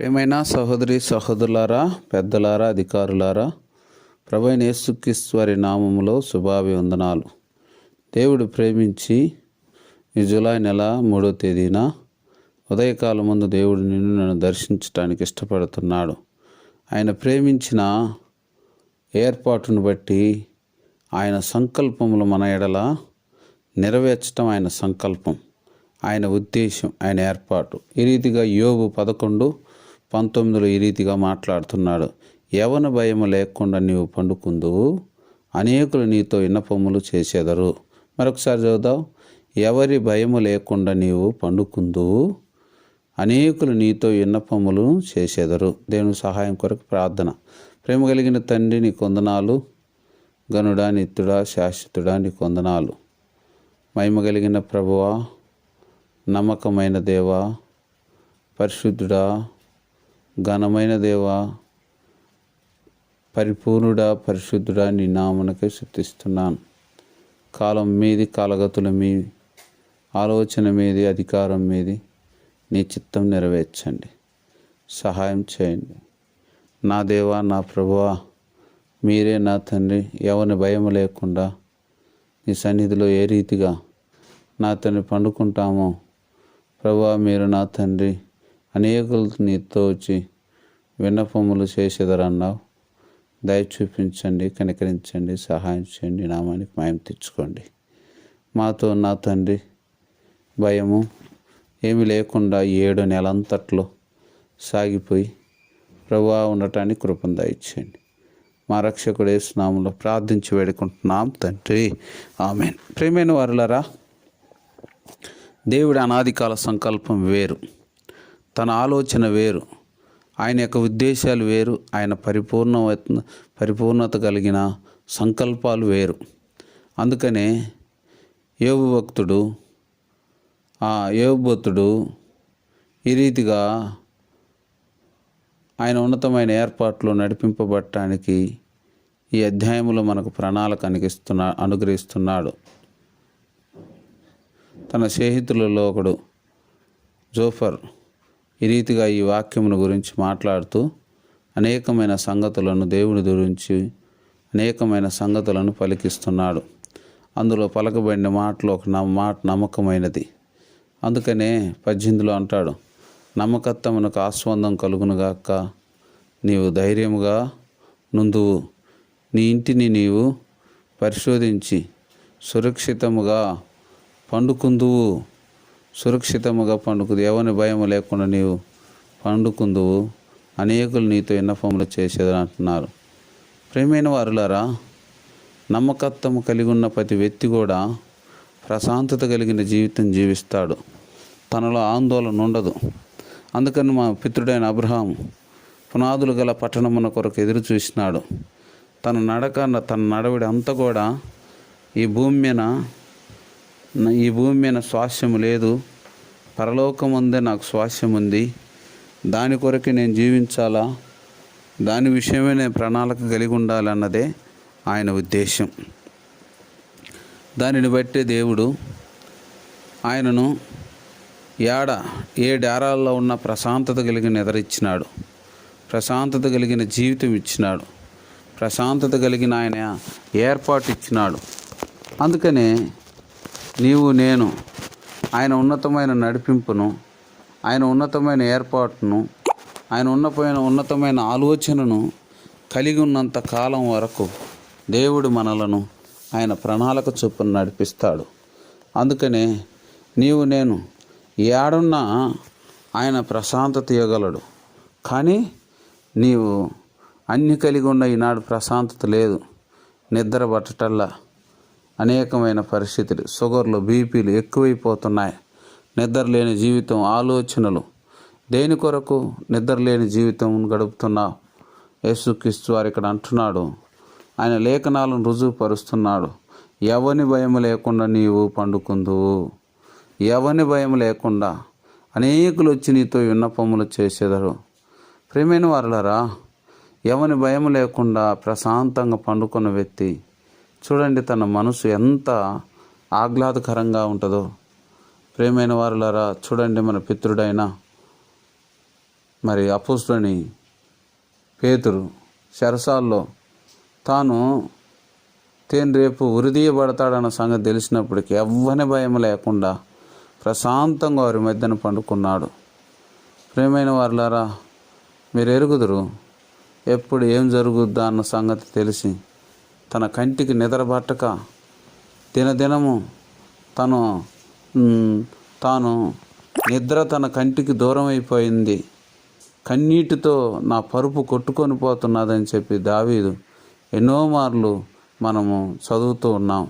ప్రేమైన సహోదరి సహోదరులారా పెద్దలారా అధికారులారా ప్రభైన యేసుక్రీశ్వరి నామములో శుభాభివందనాలు. దేవుడు ప్రేమించి ఈ జూలై నెల మూడో తేదీన ఉదయకాలం ముందు దేవుడు నిన్ను నన్ను దర్శించడానికి ఇష్టపడుతున్నాడు. ఆయన ప్రేమించిన ఏర్పాటును బట్టి ఆయన సంకల్పములు మన ఎడల నెరవేర్చడం ఆయన సంకల్పం ఆయన ఉద్దేశం ఆయన ఏర్పాటు. ఈ రీతిగా యోగు పదకొండు పంతొమ్మిదిలో ఈ రీతిగా మాట్లాడుతున్నాడు యవన భయము లేకుండా నీవు పండుకుందువు అనేకులు నీతో ఇన్నపములు చేసేదరు. మరొకసారి చదువుదాం ఎవరి భయము లేకుండా నీవు పండుకుందువు అనేకులు నీతో విన్నపములు చేసేదరు. దేవుని సహాయం కొరకు ప్రార్థన. ప్రేమ కలిగిన తండ్రి నీ కొందనాలు గనుడా నిత్యుడా శాశ్వతుడా నీ కొందనాలు మహిమ కలిగిన ప్రభువా నమ్మకమైన దేవా పరిశుద్ధుడా ఘనమైన దేవా పరిపూర్ణుడా పరిశుద్ధుడా నీ నామనకే శుద్ధిస్తున్నాను కాలం మీది కాలగతుల మీ ఆలోచన మీది అధికారం మీది నీ చిత్తం నెరవేర్చండి. సహాయం చేయండి. నా దేవా నా ప్రభువా మీరే నా తండ్రి. ఎవరిని భయం లేకుండా నీ సన్నిధిలో ఏ రీతిగా నా తండ్రి పండుకుంటామో ప్రభువా మీరు నా తండ్రి. అనేకులు నీతో వచ్చి విన్నపములు చేసేదరన్నావు. దయ చూపించండి కనికరించండి సహాయం చేయండి నామానికి మాయం తెచ్చుకోండి. మాతో నా తండ్రి భయము ఏమి లేకుండా ఏడు నెలంతట్లో సాగిపోయి ప్రభా ఉండటానికి కృపం దయచేయండి. మా రక్షకుడు స్నామంలో ప్రార్థించి వేడుకుంటున్నాం తండ్రి. ఆమె ప్రేమైన వారులరా దేవుడి అనాదికాల సంకల్పం వేరు. తన ఆలోచన వేరు. ఆయన యొక్క ఉద్దేశాలు వేరు. ఆయన పరిపూర్ణ పరిపూర్ణత కలిగిన సంకల్పాలు వేరు. అందుకనే యోగు భక్తుడు ఆ యోగు భక్తుడు ఈ రీతిగా ఆయన ఉన్నతమైన ఏర్పాట్లు నడిపింపబడటానికి ఈ అధ్యాయంలో మనకు ప్రణాళిక అనిగిస్తున్నా అనుగ్రహిస్తున్నాడు. తన స్నేహితులలో ఒకడు జోఫర్. ఈ రీతిగా ఈ వాక్యమును గురించి మాట్లాడుతూ అనేకమైన సంగతులను దేవుని గురించి అనేకమైన సంగతులను పలికిస్తున్నాడు. అందులో పలకబడిన మాటలు ఒక నమ్మ మాట నమ్మకమైనది. అందుకనే పద్దెనిమిదిలో అంటాడు నమ్మకత్వమునకు ఆస్వందం కలుగునుగాక నీవు ధైర్యముగా నుందువు. నీ ఇంటిని నీవు పరిశోధించి సురక్షితముగా పండుకుందువు. సురక్షితముగా పండుకుది. ఎవరి భయం లేకుండా నీవు పండుకుందువు. అనేకులు నీతో విన్నపములు చేసేదని అంటున్నారు. ప్రేమైన వారులారా నమ్మకత్వము కలిగి ఉన్న ప్రతి వ్యక్తి కూడా ప్రశాంతత కలిగిన జీవితం జీవిస్తాడు. తనలో ఆందోళన ఉండదు. అందుకని మా పితృడైన అబ్రహాం పునాదులు గల పట్టణమున కొరకు ఎదురు చూసినాడు. తన నడక తన నడవడి అంతా కూడా ఈ భూమి మీద ఈ భూమి మీద స్వాస్యము లేదు. పరలోకం ఉందే నాకు స్వాస్యం ఉంది దాని కొరకు నేను జీవించాలా? దాని విషయమే నేను ప్రణాళిక కలిగి ఉండాలన్నదే ఆయన ఉద్దేశం దానిని బట్టే దేవుడు ఆయనను ఏడ ఏ డేరాల్లో ఉన్న ప్రశాంతత కలిగిన ఎదరిచ్చినాడు. ప్రశాంతత కలిగిన జీవితం ఇచ్చినాడు. ప్రశాంతత కలిగిన ఆయన ఏర్పాటు ఇచ్చినాడు. అందుకనే నీవు నేను ఆయన ఉన్నతమైన నడిపింపును ఆయన ఉన్నతమైన ఏర్పాటును ఆయన ఉన్నపోయిన ఉన్నతమైన ఆలోచనను కలిగి ఉన్నంత కాలం వరకు దేవుడు మనలను ఆయన ప్రణాళిక చొప్పున నడిపిస్తాడు. అందుకనే నీవు నేను ఏడున్నా ఆయన ప్రశాంతత ఇవ్వగలడు. కానీ నీవు అన్ని కలిగి ఉన్న ఈనాడు ప్రశాంతత లేదు. నిద్ర పట్టటల్లా అనేకమైన పరిస్థితులు. షుగర్లు బీపీలు ఎక్కువైపోతున్నాయి. నిద్ర లేని జీవితం ఆలోచనలు. దేని కొరకు నిద్ర లేని జీవితం గడుపుతున్నావు? యేసుక్రీస్తు వారు ఇక్కడ అంటున్నాడు. ఆయన లేఖనాలను రుజువుపరుస్తున్నాడు. ఎవని భయం లేకుండా నీవు పండుకుందువు? ఎవని భయం లేకుండా అనేకులు వచ్చి నీతో విన్నపములు చేసేదరు. ప్రేమైన వారులరా ఎవని భయం లేకుండా ప్రశాంతంగా పండుకున్న వ్యక్తి చూడండి తన మనసు ఎంత ఆహ్లాదకరంగా ఉంటుందో. ప్రేమైన వారులారా చూడండి మన పితృడైన మరి అపోస్తుని పేతురు శరసాల్లో తాను తేను రేపు ఉరిదీయబడతాడన్న సంగతి తెలిసినప్పటికీ ఎవ్వని భయం లేకుండా ప్రశాంతంగా వారి మధ్యన పండుకున్నాడు. ప్రేమైన వారులారా మీరు ఎరుగుదురు ఎప్పుడు ఏం జరుగుద్దా అన్న సంగతి తెలిసి తన కంటికి నిద్రబట్టక దినదినము తను తాను నిద్ర తన కంటికి దూరం అయిపోయింది కన్నీటితో నా పరుపు కొట్టుకొని పోతున్నదని చెప్పి దావీదు ఎన్నో మార్లు మనము చదువుతూ ఉన్నాం.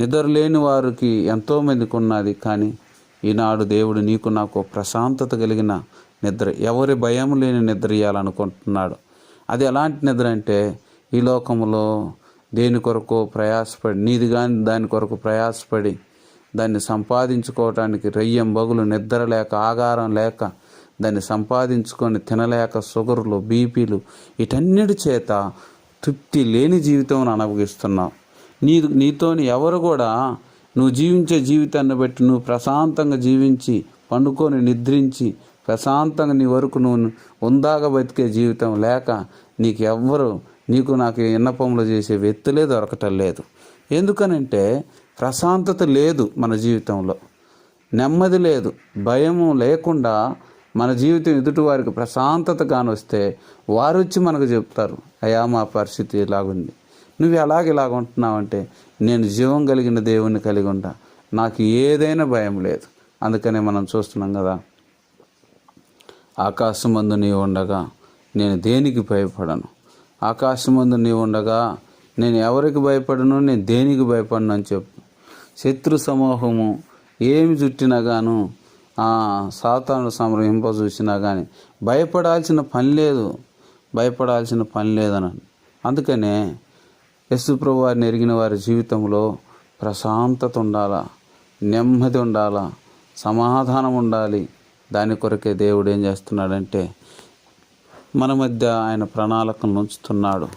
నిద్ర లేని వారికి ఎంతోమందికి ఉన్నది కానీ ఈనాడు దేవుడు నీకు నాకు ప్రశాంతత కలిగిన నిద్ర ఎవరి భయం లేని నిద్ర ఇవ్వాలనుకుంటున్నాడు అది ఎలాంటి నిద్ర అంటే ఈ లోకంలో దేని కొరకు ప్రయాసపడి నీది కానీ దాని కొరకు ప్రయాసపడి దాన్ని సంపాదించుకోవటానికి రెయ్యం బగులు నిద్ర లేక ఆగారం లేక దాన్ని సంపాదించుకొని తినలేక షుగర్లు బీపీలు వీటన్నిటి చేత తృప్తి లేని జీవితం అనుభవిస్తున్నావు. నీ నీతోని ఎవరు కూడా నువ్వు జీవించే జీవితాన్ని బట్టి నువ్వు ప్రశాంతంగా జీవించి పండుకొని నిద్రించి ప్రశాంతంగా నీ వరకు నువ్వు ఉందాగా బతికే జీవితం లేక నీకు ఎవ్వరు నీకు నాకు విన్నపములు చేసే వ్యక్తులే దొరకటం లేదు. ఎందుకనంటే ప్రశాంతత లేదు మన జీవితంలో. నెమ్మది లేదు. భయము లేకుండా మన జీవితం ఎదుటి వారికి ప్రశాంతత కానొస్తే వారు వచ్చి మనకు చెప్తారు అయా మా పరిస్థితి ఇలాగుంది. నువ్వు ఎలాగ ఇలాగ ఉంటున్నావంటే నేను జీవం కలిగిన దేవుణ్ణి కలిగి ఉంటా నాకు ఏదైనా భయం లేదు. అందుకనే మనం చూస్తున్నాం కదా ఆకాశమందు నీవు ఉండగా నేను దేనికి భయపడను? ఆకాశమందు నీవు ఉండగా నేను ఎవరికి భయపడను నేను దేనికి భయపడను అని చెప్పు. శత్రు సమూహము ఏమి చుట్టినా గాను ఆ సాతాను సంరహింప చూసినా కానీ భయపడాల్సిన పని లేదు భయపడాల్సిన పని లేదని అందుకనే యశుప్రభు వారిని ఎరిగిన వారి జీవితంలో ప్రశాంతత ఉండాలా నెమ్మది ఉండాలా సమాధానం ఉండాలి. దాని కొరకే దేవుడు ఏం చేస్తున్నాడంటే మన మధ్య ఆయన ప్రణాళికను ఉంచుతున్నాడు.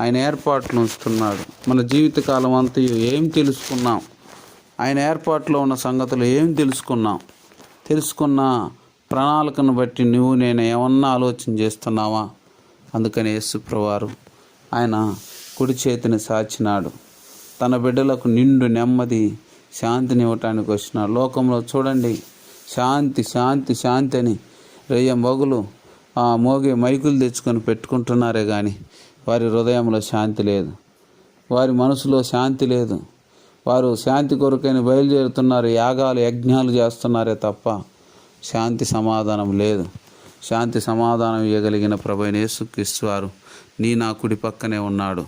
ఆయన ఏర్పాట్లు ఉంచుతున్నాడు. మన జీవితకాలం అంతా ఏం తెలుసుకున్నాం? ఆయన ఏర్పాట్లో ఉన్న సంగతులు ఏం తెలుసుకున్నాం? తెలుసుకున్న ప్రణాళికను బట్టి నువ్వు నేను ఏమన్నా ఆలోచన చేస్తున్నావా? అందుకని యేసుప్రవారు ఆయన కుడి చేతిని సాచినాడు. తన బిడ్డలకు నిండు నెమ్మది శాంతిని ఇవ్వటానికి వచ్చిన లోకంలో చూడండి శాంతి శాంతి శాంతి అని రెయ్య మగులు ఆ మోగి మైకులు తెచ్చుకొని పెట్టుకుంటున్నారే కానీ వారి హృదయంలో శాంతి లేదు. వారి మనసులో శాంతి లేదు. వారు శాంతి కొరకైన బయలుదేరుతున్నారు యాగాలు యజ్ఞాలు చేస్తున్నారే తప్ప శాంతి సమాధానం లేదు. శాంతి సమాధానం ఇవ్వగలిగిన ప్రభైన యేసుక్రీస్తు వారు నీ నా కుడి పక్కనే ఉన్నాడు.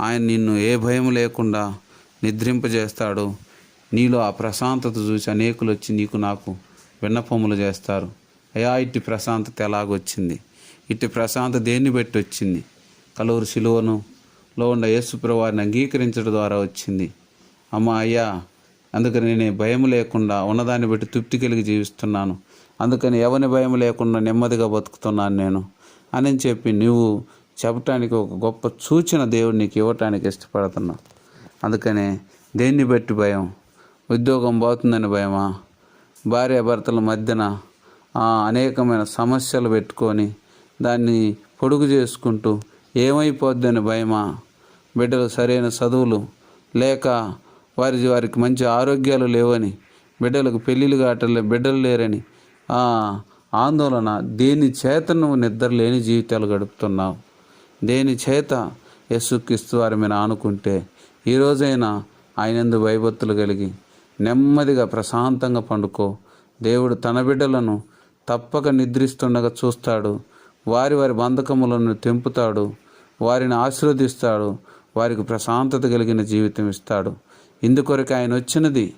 ఆయన నిన్ను ఏ భయం లేకుండా నిద్రింపజేస్తాడు. నీలో ఆ ప్రశాంతత చూసి అనేకులు వచ్చి నీకు నాకు విన్నపములు చేస్తారు. అయా ఇట్టి ప్రశాంతత ఎలాగొచ్చింది? ఇట్టి ప్రశాంతత దేన్ని బట్టి వచ్చింది కలూరు శిలువను లో ఉన్న యేసుప్రవారిని అంగీకరించడం ద్వారా వచ్చింది. అమ్మ అయ్యా అందుకని నేను భయం లేకుండా ఉన్నదాన్ని బట్టి తృప్తి కలిగి జీవిస్తున్నాను. అందుకని ఎవరి భయం లేకుండా నెమ్మదిగా బతుకుతున్నాను నేను? అని చెప్పి నువ్వు చెప్పటానికి ఒక గొప్ప సూచన దేవుడు నీకు ఇవ్వటానికి ఇష్టపడుతున్నా. అందుకనే దేన్ని బట్టి భయం? ఉద్యోగం పోతుందని భయమా? భార్య భర్తల మధ్యన అనేకమైన సమస్యలు పెట్టుకొని దాన్ని పొడుగు చేసుకుంటూ ఏమైపోద్దని భయమా? బిడ్డలు సరైన చదువులు లేక వారి వారికి మంచి ఆరోగ్యాలు లేవని బిడ్డలకు పెళ్ళిళ్ళు కావట్లే బిడ్డలు లేరని ఆ, ఆందోళన దేని చేత నువ్వు నిద్ర లేని జీవితాలు గడుపుతున్నావు? దేని చేత యస్సుక్రీస్తు వారి మీద ఆనుకుంటే ఈరోజైనా ఆయనందు భయభత్తులు కలిగి నెమ్మదిగా ప్రశాంతంగా పండుకో. దేవుడు తన బిడ్డలను తప్పక నిద్రిస్తుండగా చూస్తాడు. వారి వారి బంధకములను తెంపుతాడు. వారిని ఆశీర్వదిస్తాడు. వారికి ప్రశాంతత కలిగిన జీవితం ఇస్తాడు. ఇందుకొరకు ఆయన వచ్చినది.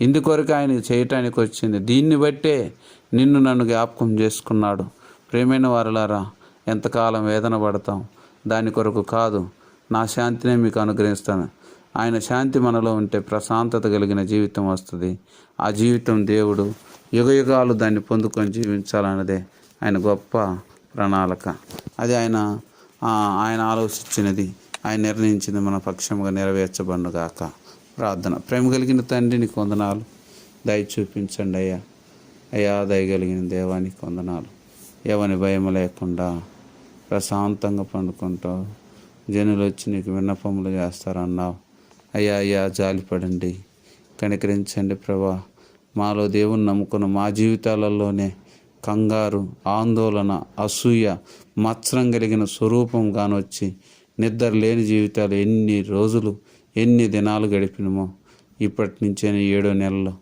ఇందుకొరకు ఆయన చేయటానికి వచ్చింది. దీన్ని బట్టే నిన్ను నన్ను జ్ఞాపకం చేసుకున్నాడు. ప్రేమైన వారలారా ఎంతకాలం వేదన పడతాం. దాని కొరకు కాదు నా శాంతినే మీకు అనుగ్రహిస్తాను. ఆయన శాంతి మనలో ఉంటే ప్రశాంతత కలిగిన జీవితం వస్తుంది. ఆ జీవితం దేవుడు యుగయుగాలు దాన్ని పొందుకొని జీవించాలన్నదే ఆయన గొప్ప ప్రణాళిక. అది ఆయన ఆయన ఆలోచించినది. ఆయన నిర్ణయించింది మన పక్షముగా నెరవేర్చబడుగాక ప్రార్థన. ప్రేమ కలిగిన తండ్రిని కొందనాలు దయ చూపించండి అయ్యా. అయ్యా దయ కలిగిన దేవానికి కొందనాలు ఎవని భయం లేకుండా ప్రశాంతంగా పండుకుంటావు. జనులు వచ్చి నీకు విన్నపములు చేస్తారన్నావు. అయ్యా అయ్యా జాలిపడండి. కనికరించండి ప్రభా. మాలో దేవుని నమ్ముకున్న మా జీవితాలలోనే కంగారు ఆందోళన అసూయ మత్సరం కలిగిన స్వరూపం కానొచ్చి నిద్ర లేని జీవితాలు ఎన్ని రోజులు ఎన్ని దినాలు గడిపినమో ఇప్పటి నుంచైనా ఏడో నెలలో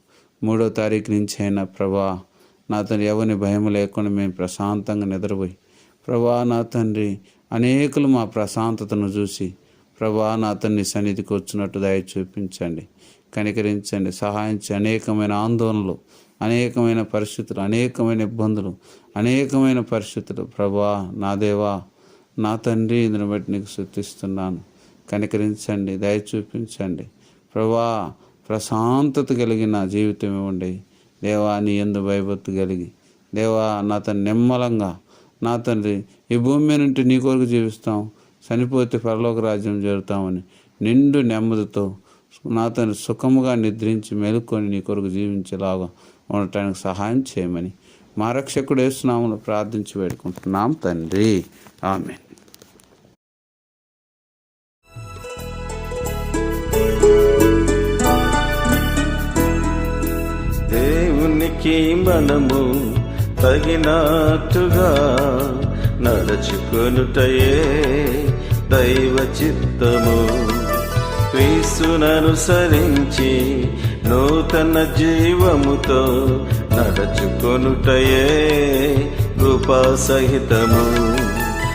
మూడో తారీఖు నుంచి అయినా ప్రభా నా తండ్రి ఎవరిని భయం లేకుండా మేము ప్రశాంతంగా నిద్రపోయి ప్రభా నా తండ్రి అనేకులు మా ప్రశాంతతను చూసి ప్రభా నా తండ్రి సన్నిధికి వచ్చినట్టు దయ చూపించండి. కనికరించండి. సహాయించి అనేకమైన ఆందోళనలు అనేకమైన పరిస్థితులు అనేకమైన ఇబ్బందులు అనేకమైన పరిస్థితులు. ప్రభా నా దేవా నా తండ్రి ఇందుని బట్టి నీకు శుద్ధిస్తున్నాను కనికరించండి దయ చూపించండి. ప్రభా ప్రశాంతత కలిగిన జీవితం ఇవ్వండి. దేవా నీ ఎందు భయభత్తు కలిగి. దేవా నా తండ్రి నిమ్మలంగా నా తండ్రి ఈ భూమి మీద నుండి నీ కొరకు జీవిస్తాం. చనిపోతే పరలోక రాజ్యం చేరుతామని నిండు నెమ్మదితో నా సుఖముగా నిద్రించి మెలుకొని నీ కొరకు జీవించేలాగా ఉండటానికి సహాయం చేయమని మా రక్షకుడు వేస్తున్నామని ప్రార్థించి వేడుకుంటున్నాం తండ్రి. ఆమె దేవునికి మనము తగినట్టుగా నడుచుకొనుటయే దైవ చిత్తము. క్రీస్తుననుసరించి నూతన జీవముతో నడచుకొనుటయే కృపా సహితము